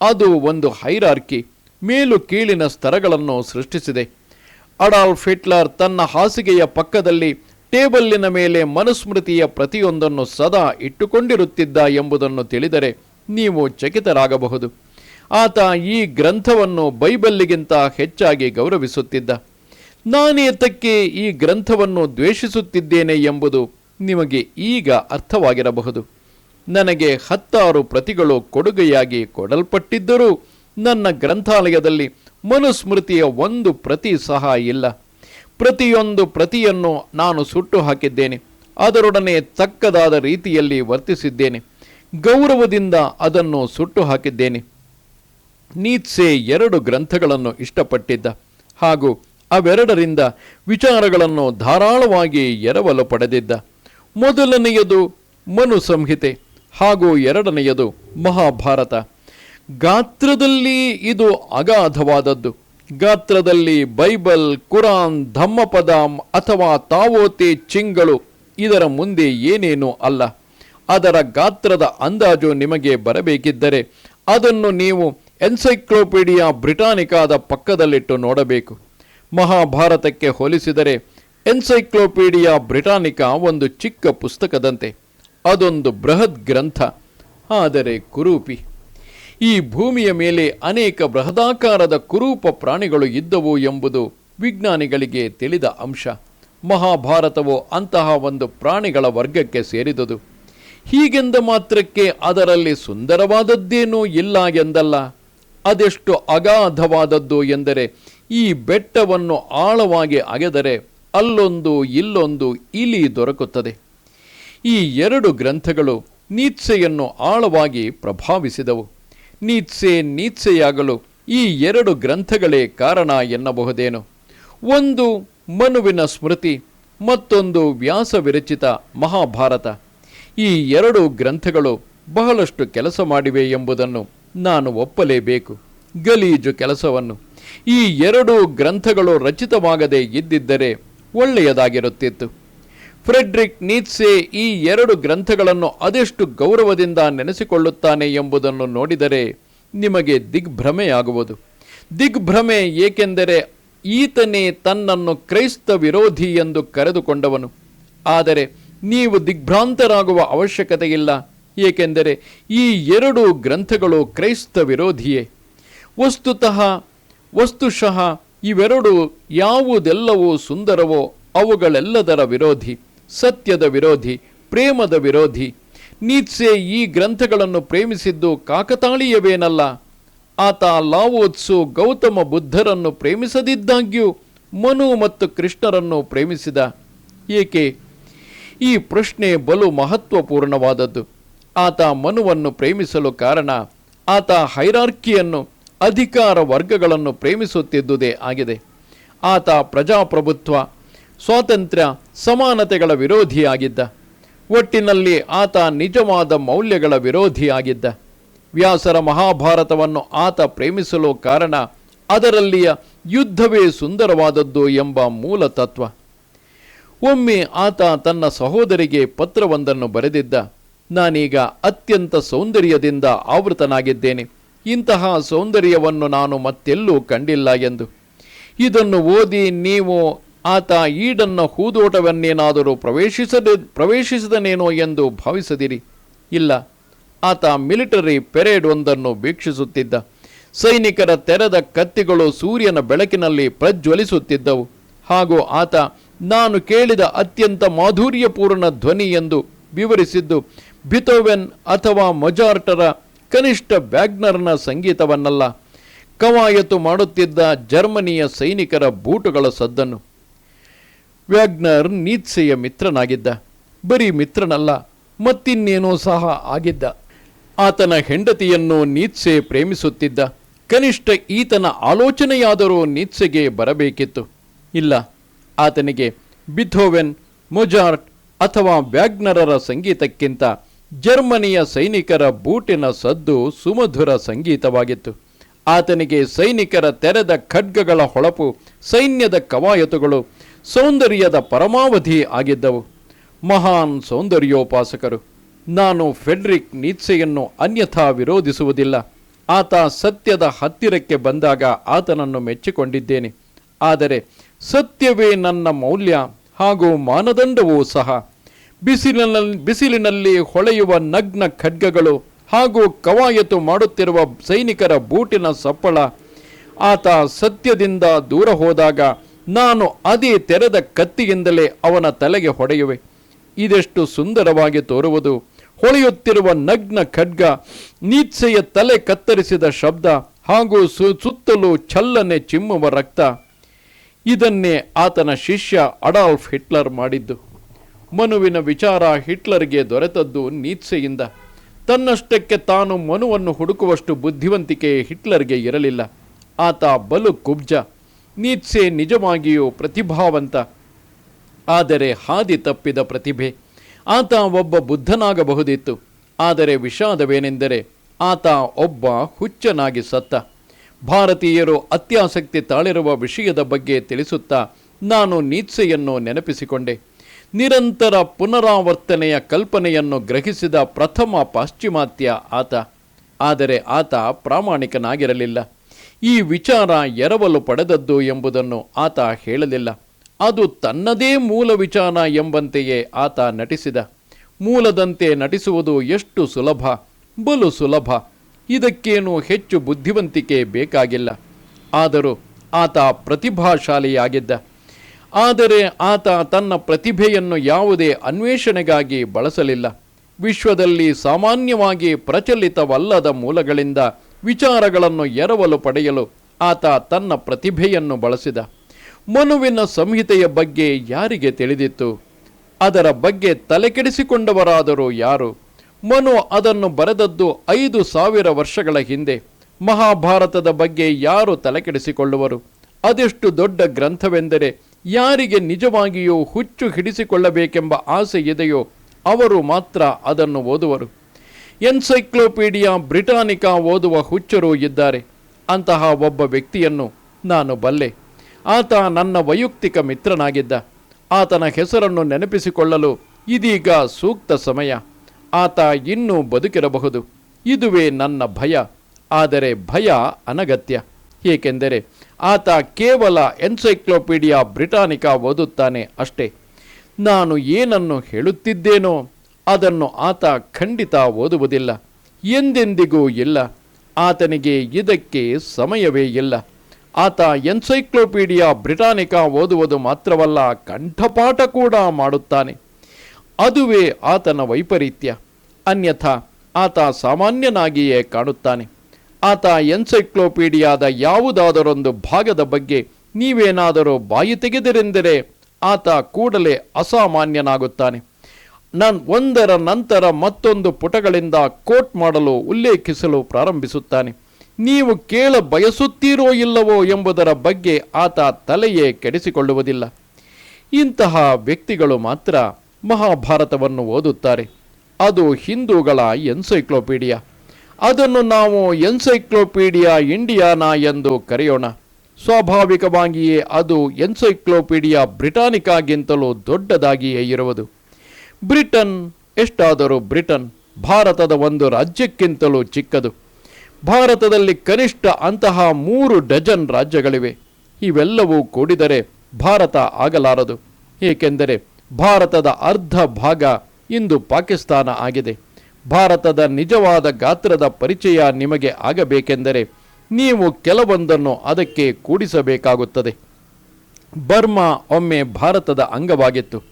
ಅದು ಒಂದು ಹೈರಾರ್ಕಿ, ಮೇಲು ಕೀಳಿನ ಸ್ತರಗಳನ್ನು ಸೃಷ್ಟಿಸಿದೆ. ಅಡಾಲ್ಫ್ ಹಿಟ್ಲರ್ ತನ್ನ ಹಾಸಿಗೆಯ ಪಕ್ಕದಲ್ಲಿ ಟೇಬಲ್ಲಿನ ಮೇಲೆ ಮನುಸ್ಮೃತಿಯ ಪ್ರತಿಯೊಂದನ್ನು ಸದಾ ಇಟ್ಟುಕೊಂಡಿರುತ್ತಿದ್ದ ಎಂಬುದನ್ನು ತಿಳಿದರೆ ನೀವು ಚಕಿತರಾಗಬಹುದು. ಆತ ಈ ಗ್ರಂಥವನ್ನು ಬೈಬಲ್ಲಿಗಿಂತ ಹೆಚ್ಚಾಗಿ ಗೌರವಿಸುತ್ತಿದ್ದ. ನಾನೇತಕ್ಕೆ ಈ ಗ್ರಂಥವನ್ನು ದ್ವೇಷಿಸುತ್ತಿದ್ದೇನೆ ಎಂಬುದು ನಿಮಗೆ ಈಗ ಅರ್ಥವಾಗಿರಬಹುದು. ನನಗೆ ಹತ್ತಾರು ಪ್ರತಿಗಳು ಕೊಡುಗೆಯಾಗಿ ಕೊಡಲ್ಪಟ್ಟಿದ್ದರೂ ನನ್ನ ಗ್ರಂಥಾಲಯದಲ್ಲಿ ಮನುಸ್ಮೃತಿಯ ಒಂದು ಪ್ರತಿ ಸಹ ಇಲ್ಲ. ಪ್ರತಿಯೊಂದು ಪ್ರತಿಯನ್ನು ನಾನು ಸುಟ್ಟು ಹಾಕಿದ್ದೇನೆ. ಅದರೊಡನೆ ತಕ್ಕದಾದ ರೀತಿಯಲ್ಲಿ ವರ್ತಿಸಿದ್ದೇನೆ. ಗೌರವದಿಂದ ಅದನ್ನು ಸುಟ್ಟು ಹಾಕಿದ್ದೇನೆ. ನೀತ್ಸೆ ಎರಡು ಗ್ರಂಥಗಳನ್ನು ಇಷ್ಟಪಟ್ಟಿದ್ದ. ಹಾಗೂ ಅವೆರಡರಿಂದ ವಿಚಾರಗಳನ್ನು ಧಾರಾಳವಾಗಿ ಎರವಲು ಪಡೆದಿದ್ದ. ಮೊದಲನೆಯದು ಮನು ಸಂಹಿತೆ ಹಾಗೂ ಎರಡನೆಯದು ಮಹಾಭಾರತ. ಗಾತ್ರದಲ್ಲಿ ಇದು ಅಗಾಧವಾದದ್ದು. ಗಾತ್ರದಲ್ಲಿ ಬೈಬಲ್, ಕುರಾನ್ ಧಮ್ಮಪದಾಮ್ ಅಥವಾ ತಾವೋತೆ ಚಿಂಗಳು, ಇದರ ಮುಂದೆ ಏನೇನೂ ಅಲ್ಲ. ಅದರ ಗಾತ್ರದ ಅಂದಾಜು ನಿಮಗೆ ಬರಬೇಕಿದ್ದರೆ ಅದನ್ನು ನೀವು ಎನ್ಸೈಕ್ಲೋಪೀಡಿಯಾ ಬ್ರಿಟಾನಿಕಾದ ಪಕ್ಕದಲ್ಲಿಟ್ಟು ನೋಡಬೇಕು. ಮಹಾಭಾರತಕ್ಕೆ ಹೋಲಿಸಿದರೆ ಎನ್ಸೈಕ್ಲೋಪೀಡಿಯಾ ಬ್ರಿಟಾನಿಕಾ ಒಂದು ಚಿಕ್ಕ ಪುಸ್ತಕದಂತೆ. ಅದೊಂದು ಬೃಹತ್ ಗ್ರಂಥ. ಆದರೆ ಕುರೂಪಿ. ಈ ಭೂಮಿಯ ಮೇಲೆ ಅನೇಕ ಬೃಹದಾಕಾರದ ಕುರೂಪ ಪ್ರಾಣಿಗಳು ಇದ್ದವು ಎಂಬುದು ವಿಜ್ಞಾನಿಗಳಿಗೆ ತಿಳಿದ ಅಂಶ. ಮಹಾಭಾರತವು ಅಂತಹ ಒಂದು ಪ್ರಾಣಿಗಳ ವರ್ಗಕ್ಕೆ ಸೇರಿದುದು. ಹೀಗೆಂದ ಮಾತ್ರಕ್ಕೆ ಅದರಲ್ಲಿ ಸುಂದರವಾದದ್ದೇನೂ ಇಲ್ಲ ಎಂದಲ್ಲ. ಅದೆಷ್ಟು ಅಗಾಧವಾದದ್ದು ಎಂದರೆ ಈ ಬೆಟ್ಟವನ್ನು ಆಳವಾಗಿ ಅಗೆದರೆ ಅಲ್ಲೊಂದು ಇಲ್ಲೊಂದು ಇಲಿ ದೊರಕುತ್ತದೆ. ಈ ಎರಡು ಗ್ರಂಥಗಳು ನೀತ್ಸೆಯನ್ನು ಆಳವಾಗಿ ಪ್ರಭಾವಿಸಿದವು. ನೀತ್ಸೆ ನೀತ್ಸೆಯಾಗಲು ಈ ಎರಡು ಗ್ರಂಥಗಳೇ ಕಾರಣ ಎನ್ನಬಹುದೇನು? ಒಂದು ಮನುವಿನ ಸ್ಮೃತಿ, ಮತ್ತೊಂದು ವ್ಯಾಸ ವಿರಚಿತ ಮಹಾಭಾರತ. ಈ ಎರಡು ಗ್ರಂಥಗಳು ಬಹಳಷ್ಟು ಕೆಲಸ ಮಾಡಿವೆ ಎಂಬುದನ್ನು ನಾನು ಒಪ್ಪಲೇಬೇಕು. ಗಲೀಜು ಕೆಲಸವನ್ನು. ಈ ಎರಡು ಗ್ರಂಥಗಳು ರಚಿತವಾಗದೇ ಇದ್ದಿದ್ದರೆ ಒಳ್ಳೆಯದಾಗಿರುತ್ತಿತ್ತು. ಫ್ರೆಡ್ರಿಕ್ ನೀತ್ಸೆ ಈ ಎರಡು ಗ್ರಂಥಗಳನ್ನು ಅದೆಷ್ಟು ಗೌರವದಿಂದ ನೆನೆಸಿಕೊಳ್ಳುತ್ತಾನೆ ಎಂಬುದನ್ನು ನೋಡಿದರೆ ನಿಮಗೆ ದಿಗ್ಭ್ರಮೆಯಾಗುವುದು. ದಿಗ್ಭ್ರಮೆ ಏಕೆಂದರೆ ಈತನೇ ತನ್ನನ್ನು ಕ್ರೈಸ್ತ ವಿರೋಧಿ ಎಂದು ಕರೆದುಕೊಂಡವನು. ಆದರೆ ನೀವು ದಿಗ್ಭ್ರಾಂತರಾಗುವ ಅವಶ್ಯಕತೆ ಇಲ್ಲ ಏಕೆಂದರೆ ಈ ಎರಡು ಗ್ರಂಥಗಳು ಕ್ರೈಸ್ತ ವಿರೋಧಿಯೇ. ವಸ್ತುತಃ, ವಸ್ತುಶಃ ಇವೆರಡು ಯಾವುದೆಲ್ಲವೂ ಸುಂದರವೋ ಅವುಗಳೆಲ್ಲದರ ವಿರೋಧಿ. ಸತ್ಯದ ವಿರೋಧಿ, ಪ್ರೇಮದ ವಿರೋಧಿ. ನೀತ್ಸೆ ಈ ಗ್ರಂಥಗಳನ್ನು ಪ್ರೇಮಿಸಿದ್ದು ಕಾಕತಾಳೀಯವೇನಲ್ಲ. ಆತ ಲಾವೋತ್ಸು ಗೌತಮ ಬುದ್ಧರನ್ನು ಪ್ರೇಮಿಸದಿದ್ದಾಗ್ಯೂ ಮನು ಮತ್ತು ಕೃಷ್ಣರನ್ನು ಪ್ರೇಮಿಸಿದ. ಏಕೆ? ಈ ಪ್ರಶ್ನೆ ಬಲು ಮಹತ್ವಪೂರ್ಣವಾದದ್ದು. ಆತ ಮನುವನ್ನು ಪ್ರೇಮಿಸಲು ಕಾರಣ, ಆತ ಹೈರಾರ್ಕಿಯನ್ನು, ಅಧಿಕಾರ ವರ್ಗಗಳನ್ನು ಪ್ರೇಮಿಸುತ್ತಿದ್ದುದೇ ಆಗಿದೆ. ಆತ ಪ್ರಜಾಪ್ರಭುತ್ವ ಸ್ವಾತಂತ್ರ್ಯ, ಸಮಾನತೆಗಳ ವಿರೋಧಿಯಾಗಿದ್ದ. ಒಟ್ಟಿನಲ್ಲಿ ಆತ ನಿಜವಾದ ಮೌಲ್ಯಗಳ ವಿರೋಧಿಯಾಗಿದ್ದ. ವ್ಯಾಸರ ಮಹಾಭಾರತವನ್ನು ಆತ ಪ್ರೇಮಿಸಲು ಕಾರಣ ಅದರಲ್ಲಿಯ ಯುದ್ಧವೇ ಸುಂದರವಾದದ್ದು ಎಂಬ ಮೂಲ ತತ್ವ. ಒಮ್ಮೆ ಆತ ತನ್ನ ಸಹೋದರಿಗೆ ಪತ್ರವೊಂದನ್ನು ಬರೆದಿದ್ದ. ನಾನೀಗ ಅತ್ಯಂತ ಸೌಂದರ್ಯದಿಂದ ಆವೃತನಾಗಿದ್ದೇನೆ. ಇಂತಹ ಸೌಂದರ್ಯವನ್ನು ನಾನು ಮತ್ತೆಲ್ಲೂ ಕಂಡಿಲ್ಲ ಎಂದು. ಇದನ್ನು ಓದಿ ನೀವು ಆತ ಈಡನ್ನ ಹೂದೋಟವನ್ನೇನಾದರೂ ಪ್ರವೇಶಿಸದೆ ಪ್ರವೇಶಿಸಿದನೇನೋ ಎಂದು ಭಾವಿಸದಿರಿ. ಇಲ್ಲ, ಆತ ಮಿಲಿಟರಿ ಪೆರೇಡ್ ಒಂದನ್ನು ವೀಕ್ಷಿಸುತ್ತಿದ್ದ. ಸೈನಿಕರ ತೆರೆದ ಕತ್ತಿಗಳು ಸೂರ್ಯನ ಬೆಳಕಿನಲ್ಲಿ ಪ್ರಜ್ವಲಿಸುತ್ತಿದ್ದವು. ಹಾಗೂ ಆತ, ನಾನು ಕೇಳಿದ ಅತ್ಯಂತ ಮಾಧುರ್ಯಪೂರ್ಣ ಧ್ವನಿ ಎಂದು ವಿವರಿಸಿದ್ದು, ಬಿಥೋವೆನ್ ಅಥವಾ ಮೊಜಾರ್ಟರ ಕನಿಷ್ಠ ವ್ಯಾಗ್ನರ್ನ ಸಂಗೀತವನ್ನಲ್ಲ. ಕವಾಯತು ಮಾಡುತ್ತಿದ್ದ ಜರ್ಮನಿಯ ಸೈನಿಕರ ಬೂಟುಗಳ ಸದ್ದನ್ನು. ವ್ಯಾಗ್ನರ್ ನೀತ್ಸೆಯ ಮಿತ್ರನಾಗಿದ್ದ. ಬರೀ ಮಿತ್ರನಲ್ಲ, ಮತ್ತಿನ್ನೇನೋ ಸಹ ಆಗಿದ್ದ. ಆತನ ಹೆಂಡತಿಯನ್ನು ನೀತ್ಸೆ ಪ್ರೇಮಿಸುತ್ತಿದ್ದ. ಕನಿಷ್ಠ ಈತನ ಆಲೋಚನೆಯಾದರೂ ನೀತ್ಸೆಗೆ ಬರಬೇಕಿತ್ತು. ಇಲ್ಲ, ಆತನಿಗೆ ಬಿಥೋವೆನ್, ಮೊಜಾರ್ಟ್ ಅಥವಾ ವ್ಯಾಗ್ನರರ ಸಂಗೀತಕ್ಕಿಂತ ಜರ್ಮನಿಯ ಸೈನಿಕರ ಬೂಟಿನ ಸದ್ದು ಸುಮಧುರ ಸಂಗೀತವಾಗಿತ್ತು. ಆತನಿಗೆ ಸೈನಿಕರ ತೆರೆದ ಖಡ್ಗಗಳ ಹೊಳಪು, ಸೈನ್ಯದ ಕವಾಯತುಗಳು ಸೌಂದರ್ಯದ ಪರಮಾವಧಿ ಆಗಿದ್ದವು. ಮಹಾನ್ ಸೌಂದರ್ಯೋಪಾಸಕರು, ನಾನು ಫೆಡ್ರಿಕ್ ನೀತ್ಸೆಯನ್ನು ಅನ್ಯಥಾ ವಿರೋಧಿಸುವುದಿಲ್ಲ. ಆತ ಸತ್ಯದ ಹತ್ತಿರಕ್ಕೆ ಬಂದಾಗ ಆತನನ್ನು ಮೆಚ್ಚಿಕೊಂಡಿದ್ದೇನೆ. ಆದರೆ ಸತ್ಯವೇ ನನ್ನ ಮೌಲ್ಯ ಹಾಗೂ ಮಾನದಂಡವೂ ಸಹ. ಬಿಸಿಲಿನಲ್ಲಿ ಬಿಸಿಲಿನಲ್ಲಿ ಹೊಳೆಯುವ ನಗ್ನ ಖಡ್ಗಗಳು ಹಾಗೂ ಕವಾಯತು ಮಾಡುತ್ತಿರುವ ಸೈನಿಕರ ಬೂಟಿನ ಸಪ್ಪಳ ಆತ ಸತ್ಯದಿಂದ ದೂರ ಹೋದಾಗ ನಾನು ಅದೇ ತೆರೆದ ಕತ್ತಿಯಿಂದಲೇ ಅವನ ತಲೆಗೆ ಹೊಡೆಯುವೆ. ಇದೆಷ್ಟು ಸುಂದರವಾಗಿ ತೋರುವುದು. ಹೊಳೆಯುತ್ತಿರುವ ನಗ್ನ ಖಡ್ಗ, ನೀತ್ಸೆಯ ತಲೆ ಕತ್ತರಿಸಿದ ಶಬ್ದ, ಹಾಗೂ ಸು ಸುತ್ತಲೂ ಚಲ್ಲನೆ ಚಿಮ್ಮುವ ರಕ್ತ. ಇದನ್ನೇ ಆತನ ಶಿಷ್ಯ ಅಡಾಲ್ಫ್ ಹಿಟ್ಲರ್ ಮಾಡಿದ್ದು. ಮನುವಿನ ವಿಚಾರ ಹಿಟ್ಲರ್ಗೆ ದೊರೆತದ್ದು ನೀತ್ಸೆಯಿಂದ. ತನ್ನಷ್ಟಕ್ಕೆ ತಾನು ಮನುವನ್ನು ಹುಡುಕುವಷ್ಟು ಬುದ್ಧಿವಂತಿಕೆ ಹಿಟ್ಲರ್ಗೆ ಇರಲಿಲ್ಲ. ಆತ ಬಲು ಕುಬ್ಜ. ನೀತ್ಸೆ ನಿಜವಾಗಿಯೂ ಪ್ರತಿಭಾವಂತ. ಆದರೆ ಹಾದಿ ತಪ್ಪಿದ ಪ್ರತಿಭೆ. ಆತ ಒಬ್ಬ ಬುದ್ಧನಾಗಬಹುದಿತ್ತು. ಆದರೆ ವಿಷಾದವೇನೆಂದರೆ ಆತ ಒಬ್ಬ ಹುಚ್ಚನಾಗಿ ಸತ್ತ. ಭಾರತೀಯರು ಅತ್ಯಾಸಕ್ತಿ ತಾಳಿರುವ ವಿಷಯದ ಬಗ್ಗೆ ತಿಳಿಸುತ್ತಾ ನಾನು ನೀತ್ಸೆಯನ್ನು ನೆನಪಿಸಿಕೊಂಡೆ. ನಿರಂತರ ಪುನರಾವರ್ತನೆಯ ಕಲ್ಪನೆಯನ್ನು ಗ್ರಹಿಸಿದ ಪ್ರಥಮ ಪಾಶ್ಚಿಮಾತ್ಯ ಆತ. ಆದರೆ ಆತ ಪ್ರಾಮಾಣಿಕನಾಗಿರಲಿಲ್ಲ. ಈ ವಿಚಾರ ಎರವಲು ಪಡೆದದ್ದು ಎಂಬುದನ್ನು ಆತ ಹೇಳಲಿಲ್ಲ. ಅದು ತನ್ನದೇ ಮೂಲ ವಿಚಾರ ಎಂಬಂತೆಯೇ ಆತ ನಟಿಸಿದ. ಮೂಲದಂತೆ ನಟಿಸುವುದು ಎಷ್ಟು ಸುಲಭ, ಬಲು ಸುಲಭ, ಇದಕ್ಕೇನು ಹೆಚ್ಚು ಬುದ್ಧಿವಂತಿಕೆ ಬೇಕಾಗಿಲ್ಲ. ಆದರೂ ಆತ ಪ್ರತಿಭಾಶಾಲಿಯಾಗಿದ್ದ. ಆದರೆ ಆತ ತನ್ನ ಪ್ರತಿಭೆಯನ್ನು ಯಾವುದೇ ಅನ್ವೇಷಣೆಗಾಗಿ ಬಳಸಲಿಲ್ಲ. ವಿಶ್ವದಲ್ಲಿ ಸಾಮಾನ್ಯವಾಗಿ ಪ್ರಚಲಿತವಲ್ಲದ ಮೂಲಗಳಿಂದ ವಿಚಾರಗಳನ್ನು ಎರವಲು ಪಡೆಯಲು ಆತ ತನ್ನ ಪ್ರತಿಭೆಯನ್ನು ಬಳಸಿದ. ಮನುವಿನ ಸಂಹಿತೆಯ ಬಗ್ಗೆ ಯಾರಿಗೆ ತಿಳಿದಿತ್ತು? ಅದರ ಬಗ್ಗೆ ತಲೆಕೆಡಿಸಿಕೊಂಡವರಾದರೂ ಯಾರು? ಮನು ಅದನ್ನು ಬರೆದದ್ದು ಐದು ಸಾವಿರ ವರ್ಷಗಳ ಹಿಂದೆ. ಮಹಾಭಾರತದ ಬಗ್ಗೆ ಯಾರು ತಲೆಕೆಡಿಸಿಕೊಳ್ಳುವರು? ಅದೆಷ್ಟು ದೊಡ್ಡ ಗ್ರಂಥವೆಂದರೆ ಯಾರಿಗೆ ನಿಜವಾಗಿಯೂ ಹುಚ್ಚು ಹಿಡಿಸಿಕೊಳ್ಳಬೇಕೆಂಬ ಆಸೆ ಇದೆಯೋ ಅವರು ಮಾತ್ರ ಅದನ್ನು ಓದುವರು. ಎನ್ಸೈಕ್ಲೋಪೀಡಿಯಾ ಬ್ರಿಟಾನಿಕಾ ಓದುವ ಹುಚ್ಚರು ಇದ್ದಾರೆ. ಅಂತಹ ಒಬ್ಬ ವ್ಯಕ್ತಿಯನ್ನು ನಾನು ಬಲ್ಲೆ. ಆತ ನನ್ನ ವೈಯಕ್ತಿಕ ಮಿತ್ರನಾಗಿದ್ದ. ಆತನ ಹೆಸರನ್ನು ನೆನಪಿಸಿಕೊಳ್ಳಲು ಇದೀಗ ಸೂಕ್ತ ಸಮಯ. ಆತ ಇನ್ನೂ ಬದುಕಿರಬಹುದು. ಇದುವೇ ನನ್ನ ಭಯ. ಆದರೆ ಭಯ ಅನಗತ್ಯ. ಏಕೆಂದರೆ ಆತ ಕೇವಲ ಎನ್ಸೈಕ್ಲೋಪೀಡಿಯಾ ಬ್ರಿಟಾನಿಕಾ ಓದುತ್ತಾನೆ ಅಷ್ಟೇ. ನಾನು ಏನನ್ನು ಹೇಳುತ್ತಿದ್ದೇನೋ ಅದನ್ನು ಆತ ಖಂಡಿತ ಓದುವುದಿಲ್ಲ, ಎಂದೆಂದಿಗೂ ಇಲ್ಲ. ಆತನಿಗೆ ಇದಕ್ಕೆ ಸಮಯವೇ ಇಲ್ಲ. ಆತ ಎನ್ಸೈಕ್ಲೋಪೀಡಿಯಾ ಬ್ರಿಟಾನಿಕಾ ಓದುವುದು ಮಾತ್ರವಲ್ಲ, ಕಂಠಪಾಠ ಕೂಡ ಮಾಡುತ್ತಾನೆ. ಅದುವೇ ಆತನ ವೈಪರೀತ್ಯ. ಅನ್ಯಥಾ ಆತ ಸಾಮಾನ್ಯನಾಗಿಯೇ ಕಾಣುತ್ತಾನೆ. ಆತ ಎನ್ಸೈಕ್ಲೋಪೀಡಿಯಾದ ಯಾವುದಾದರೊಂದು ಭಾಗದ ಬಗ್ಗೆ ನೀವೇನಾದರೂ ಬಾಯಿ ತೆಗೆದಿರೆಂದರೆ ಆತ ಕೂಡಲೇ ಅಸಾಮಾನ್ಯನಾಗುತ್ತಾನೆ. ನಾನು ಒಂದರ ನಂತರ ಮತ್ತೊಂದು ಪುಟಗಳಿಂದ ಕೋಟ್ ಮಾಡಲು, ಉಲ್ಲೇಖಿಸಲು ಪ್ರಾರಂಭಿಸುತ್ತಾನೆ. ನೀವು ಕೇಳ ಬಯಸುತ್ತೀರೋ ಇಲ್ಲವೋ ಎಂಬುದರ ಬಗ್ಗೆ ಆತ ತಲೆಯೇ ಕೆಡಿಸಿಕೊಳ್ಳುವುದಿಲ್ಲ. ಇಂತಹ ವ್ಯಕ್ತಿಗಳು ಮಾತ್ರ ಮಹಾಭಾರತವನ್ನು ಓದುತ್ತಾರೆ. ಅದು ಹಿಂದೂಗಳ ಎನ್ಸೈಕ್ಲೋಪೀಡಿಯಾ. ಅದನ್ನು ನಾವು ಎನ್ಸೈಕ್ಲೋಪೀಡಿಯಾ ಇಂಡಿಯಾನಾ ಎಂದು ಕರೆಯೋಣ. ಸ್ವಾಭಾವಿಕವಾಗಿಯೇ ಅದು ಎನ್ಸೈಕ್ಲೋಪೀಡಿಯಾ ಬ್ರಿಟಾನಿಕಾಗಿಂತಲೂ ದೊಡ್ಡದಾಗಿಯೇ ಇರುವುದು. ಬ್ರಿಟನ್, ಎಷ್ಟಾದರೂ ಬ್ರಿಟನ್, ಭಾರತದ ಒಂದು ರಾಜ್ಯಕ್ಕಿಂತಲೂ ಚಿಕ್ಕದು. ಭಾರತದಲ್ಲಿ ಕನಿಷ್ಠ ಅಂತಹ ಮೂರು ಡಜನ್ ರಾಜ್ಯಗಳಿವೆ. ಇವೆಲ್ಲವೂ ಕೂಡಿದರೆ ಭಾರತ ಆಗಲಾರದು. ಏಕೆಂದರೆ ಭಾರತದ ಅರ್ಧ ಭಾಗ ಇಂದು ಪಾಕಿಸ್ತಾನ ಆಗಿದೆ. ಭಾರತದ ನಿಜವಾದ ಗಾತ್ರದ ಪರಿಚಯ ನಿಮಗೆ ಆಗಬೇಕೆಂದರೆ ನೀವು ಕೆಲವೊಂದನ್ನು ಅದಕ್ಕೆ ಕೂಡಿಸಬೇಕಾಗುತ್ತದೆ. ಬರ್ಮಾ ಒಮ್ಮೆ ಭಾರತದ ಅಂಗವಾಗಿತ್ತು.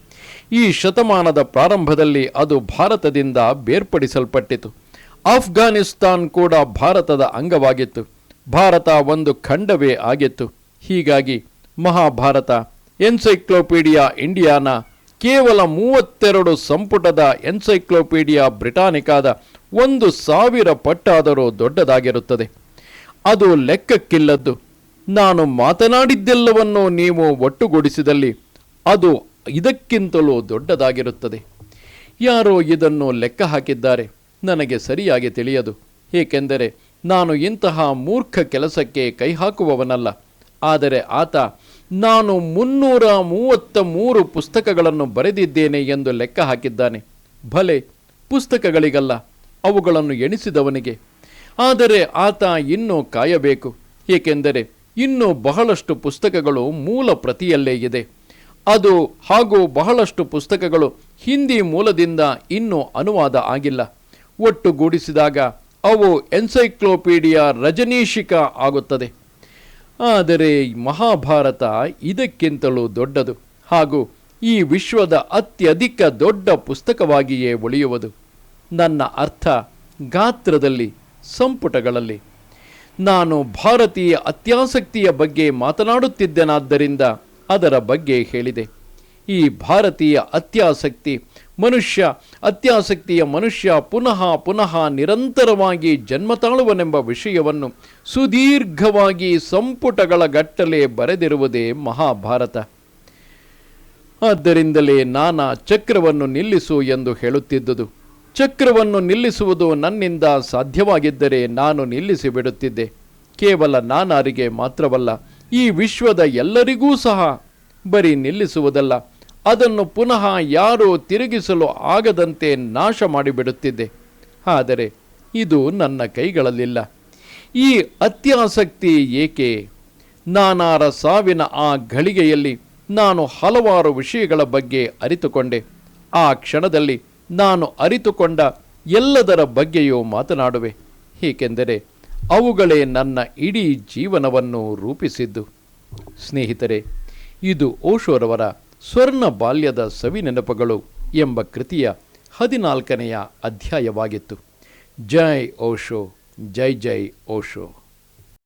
ಈ ಶತಮಾನದ ಪ್ರಾರಂಭದಲ್ಲಿ ಅದು ಭಾರತದಿಂದ ಬೇರ್ಪಡಿಸಲ್ಪಟ್ಟಿತು. ಆಫ್ಘಾನಿಸ್ತಾನ್ ಕೂಡ ಭಾರತದ ಅಂಗವಾಗಿತ್ತು. ಭಾರತ ಒಂದು ಖಂಡವೇ ಆಗಿತ್ತು. ಹೀಗಾಗಿ ಮಹಾಭಾರತ, ಎನ್ಸೈಕ್ಲೋಪೀಡಿಯಾ ಇಂಡಿಯಾನ ಕೇವಲ ಮೂವತ್ತೆರಡು ಸಂಪುಟದ ಎನ್ಸೈಕ್ಲೋಪೀಡಿಯಾ ಬ್ರಿಟಾನಿಕಾದ ಒಂದು ಸಾವಿರ ಪಟ್ಟಾದರೂ ದೊಡ್ಡದಾಗಿರುತ್ತದೆ. ಅದು ಲೆಕ್ಕಕ್ಕಿಲ್ಲದ್ದು. ನಾನು ಮಾತನಾಡಿದ್ದೆಲ್ಲವನ್ನೂ ನೀವು ಒಟ್ಟುಗೂಡಿಸಿದಲ್ಲಿ ಅದು ಇದಕ್ಕಿಂತಲೂ ದೊಡ್ಡದಾಗಿರುತ್ತದೆ. ಯಾರೋ ಇದನ್ನು ಲೆಕ್ಕ ಹಾಕಿದ್ದಾರೆ. ನನಗೆ ಸರಿಯಾಗಿ ತಿಳಿಯದು. ಏಕೆಂದರೆ ನಾನು ಇಂತಹ ಮೂರ್ಖ ಕೆಲಸಕ್ಕೆ ಕೈ ಹಾಕುವವನಲ್ಲ. ಆದರೆ ಆತ, ನಾನು ಮುನ್ನೂರ ಮೂವತ್ತ ಮೂರು ಪುಸ್ತಕಗಳನ್ನು ಬರೆದಿದ್ದೇನೆ ಎಂದು ಲೆಕ್ಕ ಹಾಕಿದ್ದಾನೆ. ಭಲೆ, ಪುಸ್ತಕಗಳಿಗಲ್ಲ, ಅವುಗಳನ್ನು ಎಣಿಸಿದವನಿಗೆ. ಆದರೆ ಆತ ಇನ್ನೂ ಕಾಯಬೇಕು. ಏಕೆಂದರೆ ಇನ್ನೂ ಬಹಳಷ್ಟು ಪುಸ್ತಕಗಳು ಮೂಲ ಪ್ರತಿಯಲ್ಲೇ ಇದೆ. ಅದು ಹಾಗೂ ಬಹಳಷ್ಟು ಪುಸ್ತಕಗಳು ಹಿಂದಿ ಮೂಲದಿಂದ ಇನ್ನೂ ಅನುವಾದ ಆಗಿಲ್ಲ. ಒಟ್ಟುಗೂಡಿಸಿದಾಗ ಅವು ಎನ್ಸೈಕ್ಲೋಪೀಡಿಯಾ ರಜನೀಶಿಕ ಆಗುತ್ತದೆ. ಆದರೆ ಮಹಾಭಾರತ ಇದಕ್ಕಿಂತಲೂ ದೊಡ್ಡದು ಹಾಗೂ ಈ ವಿಶ್ವದ ಅತ್ಯಧಿಕ ದೊಡ್ಡ ಪುಸ್ತಕವಾಗಿಯೇ ಉಳಿಯುವುದು. ನನ್ನ ಅರ್ಥ ಗಾತ್ರದಲ್ಲಿ, ಸಂಪುಟಗಳಲ್ಲಿ. ನಾನು ಭಾರತೀಯ ಅತ್ಯಾಸಕ್ತಿಯ ಬಗ್ಗೆ ಮಾತನಾಡುತ್ತಿದ್ದೆನಾದ್ದರಿಂದ ಅದರ ಬಗ್ಗೆ ಹೇಳಿದೆ. ಈ ಭಾರತೀಯ ಅತ್ಯಾಸಕ್ತಿ ಮನುಷ್ಯ, ಅತ್ಯಾಸಕ್ತಿಯ ಮನುಷ್ಯ ಪುನಃ ಪುನಃ ನಿರಂತರವಾಗಿ ಜನ್ಮ ತಾಳುವನೆಂಬ ವಿಷಯವನ್ನು ಸುದೀರ್ಘವಾಗಿ ಸಂಪುಟಗಳ ಗಟ್ಟಲೆ ಬರೆದಿರುವುದೇ ಮಹಾಭಾರತ. ಆದ್ದರಿಂದಲೇ ನಾನಾ ಚಕ್ರವನ್ನು ನಿಲ್ಲಿಸು ಎಂದು ಹೇಳುತ್ತಿದ್ದುದು. ಚಕ್ರವನ್ನು ನಿಲ್ಲಿಸುವುದು ನನ್ನಿಂದ ಸಾಧ್ಯವಾಗಿದ್ದರೆ ನಾನು ನಿಲ್ಲಿಸಿ ಬಿಡುತ್ತಿದ್ದೆ ಕೇವಲ ನಾನಾರಿಗೆ ಮಾತ್ರವಲ್ಲ ಈ ವಿಶ್ವದ ಎಲ್ಲರಿಗೂ ಸಹ ಬರೀ ನಿಲ್ಲಿಸುವುದಲ್ಲ, ಅದನ್ನು ಪುನಃ ಯಾರೂ ತಿರುಗಿಸಲು ಆಗದಂತೆ ನಾಶ ಮಾಡಿಬಿಡುತ್ತಿದ್ದೆ ಆದರೆ ಇದು ನನ್ನ ಕೈಗಳಲ್ಲಿಲ್ಲ. ಈ ಅತ್ಯಾಸಕ್ತಿ ಏಕೆ? ನಾನಾರ ಸಾವಿನ ಆ ಘಳಿಗೆಯಲ್ಲಿ ನಾನು ಹಲವಾರು ವಿಷಯಗಳ ಬಗ್ಗೆ ಅರಿತುಕೊಂಡೆ. ಆ ಕ್ಷಣದಲ್ಲಿ ನಾನು ಅರಿತುಕೊಂಡ ಎಲ್ಲದರ ಬಗ್ಗೆಯೂ ಮಾತನಾಡುವೆ. ಏಕೆಂದರೆ ಅವುಗಳೇ ನನ್ನ ಇಡೀ ಜೀವನವನ್ನು ರೂಪಿಸಿದ್ದು. ಸ್ನೇಹಿತರೆ, ಇದು ಓಶೋರವರ ಸ್ವರ್ಣ ಬಾಲ್ಯದ ಸವಿನೆನಪುಗಳು ಎಂಬ ಕೃತಿಯ ಹದಿನಾಲ್ಕನೆಯ ಅಧ್ಯಾಯವಾಗಿತ್ತು. ಜೈ ಓಶೋ, ಜೈ ಜೈ ಓಶೋ.